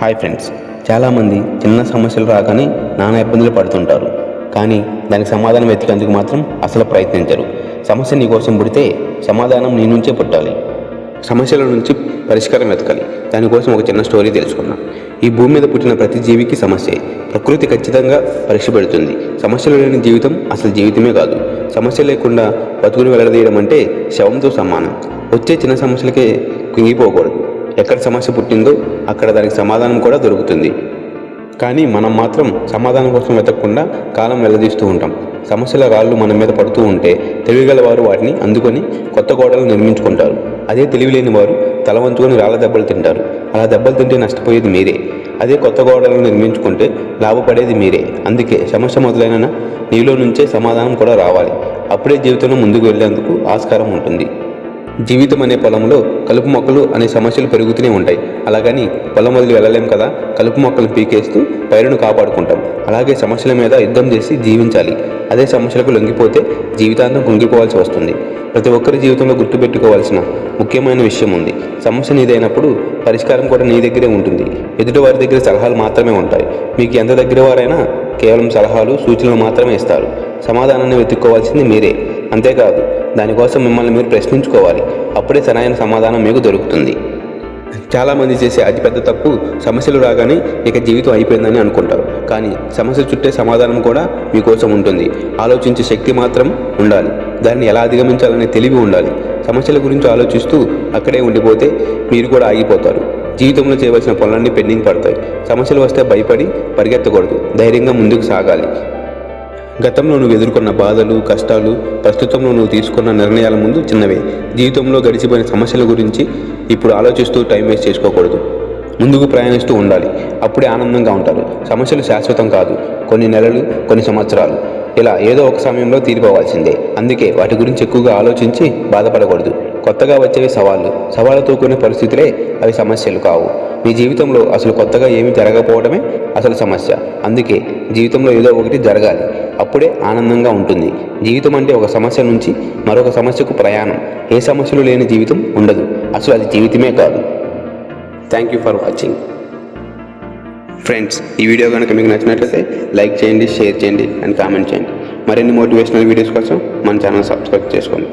Hi friends. చాలామంది చిన్న సమస్యలు రాగానే నానా ఇబ్బందులు పడుతుంటారు. కానీ దానికి సమాధానం వెతికేందుకు మాత్రం అసలు ప్రయత్నించరు. సమస్య నీ కోసం పుడితే సమాధానం నీ నుంచే పుట్టాలి. సమస్యల నుంచి పరిష్కారం వెతకాలి. దానికోసం ఒక చిన్న స్టోరీ తెలుసుకున్నాం ఈ భూమి మీద పుట్టిన ప్రతి జీవికి సమస్యే. ప్రకృతి ఖచ్చితంగా పరీక్ష పెడుతుంది. సమస్యలు లేని జీవితం అసలు జీవితమే కాదు. సమస్య లేకుండా బతుకుని వెళ్ళదీయడం అంటే శవంతో సమానం. వచ్చే చిన్న సమస్యలకే కుంగిపోకూడదు. ఎక్కడ సమస్య పుట్టిందో అక్కడ దానికి సమాధానం కూడా దొరుకుతుంది. కానీ మనం మాత్రం సమాధానం కోసం వెతకకుండా కాలం వెల్లదీస్తూ ఉంటాం. సమస్యల రాళ్ళు మన మీద పడుతూ ఉంటే తెలివిగల వారు వాటిని అందుకొని కొత్త గోడలు నిర్మించుకుంటారు. అదే తెలివిలేని వారు తల వంచుకొని రాళ్ళ దెబ్బలు తింటారు. అలా దెబ్బలు తింటే నష్టపోయేది మీరే. అదే కొత్త గోడలను నిర్మించుకుంటే లాభపడేది మీరే. అందుకే సమస్య మొదలైన నీలో నుంచే సమాధానం కూడా రావాలి. అప్పుడే జీవితంలో ముందుకు వెళ్ళేందుకు ఆస్కారం ఉంటుంది. జీవితం అనే పొలంలో కలుపు మొక్కలు అనే సమస్యలు పెరుగుతూనే ఉంటాయి. అలాగని పొలం వదిలి వెళ్ళలేం కదా? కలుపు మొక్కలు పీకేస్తూ పైరును కాపాడుకుంటాం. అలాగే సమస్యల మీద యుద్ధం చేసి జీవించాలి. అదే సమస్యలకు లొంగిపోతే జీవితాంతం కుంగిపోవాల్సి వస్తుంది. ప్రతి ఒక్కరి జీవితంలో గుర్తుపెట్టుకోవాల్సిన ముఖ్యమైన విషయం ఉంది. సమస్య నీదైనప్పుడు పరిష్కారం కూడా నీ దగ్గరే ఉంటుంది. ఎదుటి వారి దగ్గర సలహాలు మాత్రమే ఉంటాయి. మీకు ఎంత దగ్గర వారైనా కేవలం సలహాలు సూచనలు మాత్రమే ఇస్తారు. సమాధానాన్ని వెతుక్కోవాల్సింది మీరే. అంతేకాదు దానికోసం మిమ్మల్ని మీరు ప్రశ్నించుకోవాలి. అప్పుడే సరైన సమాధానం మీకు దొరుకుతుంది. చాలామంది చేసే అతిపెద్ద తప్పు సమస్యలు రాగానే ఇక జీవితం అయిపోయిందని అనుకుంటారు. కానీ సమస్య చుట్టే సమాధానం కూడా మీకోసం ఉంటుంది. ఆలోచించే శక్తి మాత్రం ఉండాలి. దాన్ని ఎలా అధిగమించాలనే తెలివి ఉండాలి. సమస్యల గురించి ఆలోచిస్తూ అక్కడే ఉండిపోతే మీరు కూడా ఆగిపోతారు. జీవితంలో చేయవలసిన పనులన్నీ పెండింగ్ పడతాయి. సమస్యలు వస్తే భయపడి పరిగెత్తకూడదు. ధైర్యంగా ముందుకు సాగాలి. గతంలో నువ్వు ఎదుర్కొన్న బాధలు కష్టాలు ప్రస్తుతంలో నువ్వు తీసుకున్న నిర్ణయాల ముందు చిన్నవే. జీవితంలో గడిచిపోయిన సమస్యల గురించి ఇప్పుడు ఆలోచిస్తూ టైం వేస్ట్ చేసుకోకూడదు. ముందుకు ప్రయాణిస్తూ ఉండాలి. అప్పుడే ఆనందంగా ఉంటారు. సమస్యలు శాశ్వతం కాదు. కొన్ని నెలలు కొన్ని సంవత్సరాలు. ఇలా ఏదో ఒక సమయంలో తీరిపోవాల్సిందే. అందుకే వాటి గురించి ఎక్కువగా ఆలోచించి బాధపడకూడదు. కొత్తగా వచ్చేవి సవాళ్ళు. సవాళ్ళతో కూడిన పరిస్థితులే అవి సమస్యలు కావు. మీ జీవితంలో అసలు కొత్తగా ఏమీ జరగకపోవడమే అసలు సమస్య. అందుకే జీవితంలో ఏదో ఒకటి జరగాలి. అప్పుడే ఆనందంగా ఉంటుంది. జీవితం అంటే ఒక సమస్య నుంచి మరొక సమస్యకు ప్రయాణం. ఏ సమస్యలు లేని జీవితం ఉండదు. అసలు అది జీవితమే కాదు. Thank you for watching friends ఈ వీడియో కనుక మీకు నచ్చినట్లయితే లైక్ చేయండి షేర్ చేయండి అండ్ కామెంట్ చేయండి. మరిన్ని మోటివేషనల్ వీడియోస్ కోసం మన ఛానల్ సబ్స్క్రైబ్ చేసుకోండి.